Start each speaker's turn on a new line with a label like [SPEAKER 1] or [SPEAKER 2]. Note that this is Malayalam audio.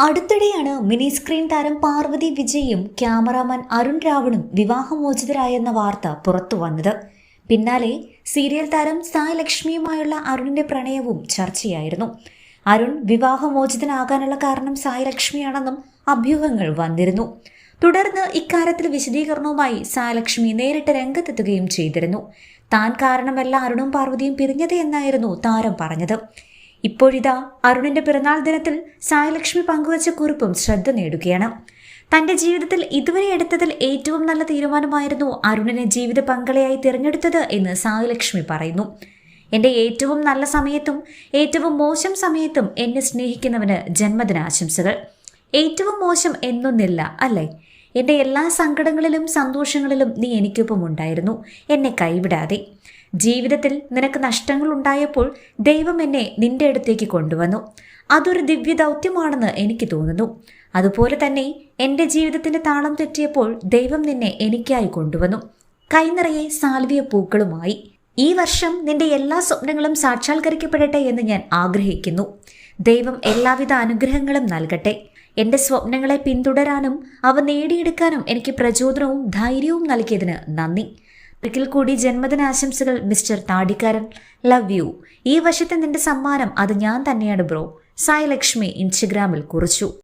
[SPEAKER 1] അടുത്തിടെയാണ് മിനി സ്ക്രീൻ താരം പാർവതി വിജയും ക്യാമറാമാൻ അരുൺ രാവണും വിവാഹമോചിതരായെന്ന വാർത്ത പുറത്തു വന്നത്. പിന്നാലെ സീരിയൽ താരം സായ് ലക്ഷ്മിയുമായുള്ള അരുണിന്റെ പ്രണയവും ചർച്ചയായിരുന്നു. അരുൺ വിവാഹമോചിതനാകാനുള്ള കാരണം സായ് ലക്ഷ്മിയാണെന്നും അഭ്യൂഹങ്ങൾ വന്നിരുന്നു. തുടർന്ന് ഇക്കാര്യത്തിൽ വിശദീകരണവുമായി സായലക്ഷ്മി നേരിട്ട് രംഗത്തെത്തുകയും ചെയ്തിരുന്നു. താൻ കാരണമല്ല അരുണും പാർവതിയും പിരിഞ്ഞത് എന്നായിരുന്നു താരം പറഞ്ഞത്. ഇപ്പോഴിതാ അരുണിന്റെ പിറന്നാൾ ദിനത്തിൽ സായലക്ഷ്മി പങ്കുവച്ച കുറിപ്പും ശ്രദ്ധ നേടുകയാണ്. തന്റെ ജീവിതത്തിൽ ഇതുവരെ എടുത്തതിൽ ഏറ്റവും നല്ല തീരുമാനമായിരുന്നു അരുണിനെ ജീവിത പങ്കാളിയായി തിരഞ്ഞെടുത്തത് എന്ന് സായലക്ഷ്മി പറയുന്നു. എന്റെ ഏറ്റവും നല്ല സമയത്തും ഏറ്റവും മോശം സമയത്തും എന്നെ സ്നേഹിക്കുന്നവന് ജന്മദിനാശംസകൾ. ഏറ്റവും മോശം എന്നൊന്നില്ല അല്ലേ? എന്റെ എല്ലാ സങ്കടങ്ങളിലും സന്തോഷങ്ങളിലും നീ എനിക്കൊപ്പം ഉണ്ടായിരുന്നു എന്നെ കൈവിടാതെ. ജീവിതത്തിൽ നിനക്ക് നഷ്ടങ്ങൾ ഉണ്ടായപ്പോൾ ദൈവം എന്നെ നിന്റെ അടുത്തേക്ക് കൊണ്ടുവന്നു. അതൊരു ദിവ്യ ദൗത്യമാണെന്ന് എനിക്ക് തോന്നുന്നു. അതുപോലെ തന്നെ എന്റെ ജീവിതത്തിന്റെ താളം തെറ്റിയപ്പോൾ ദൈവം നിന്നെ എനിക്കായി കൊണ്ടുവന്നു. കൈനിറയെ സാൽവിയ പൂക്കളുമായി. ഈ വർഷം നിന്റെ എല്ലാ സ്വപ്നങ്ങളും സാക്ഷാത്കരിക്കപ്പെടട്ടെ എന്ന് ഞാൻ ആഗ്രഹിക്കുന്നു. ദൈവം എല്ലാവിധ അനുഗ്രഹങ്ങളും നൽകട്ടെ. എന്റെ സ്വപ്നങ്ങളെ പിന്തുടരാനും അവ നേടിയെടുക്കാനും എനിക്ക് പ്രചോദനവും ധൈര്യവും നൽകിയതിന് നന്ദി. ഒരിക്കൽ കൂടി ജന്മദിനാശംസകൾ മിസ്റ്റർ താടിക്കാരൻ. Love you. ഈ വശത്തെ നിന്റെ സമ്മാനം അത് ഞാൻ തന്നെയാണ് ബ്രോ. സായലക്ഷ്മി ഇൻസ്റ്റഗ്രാമിൽ കുറിച്ചു.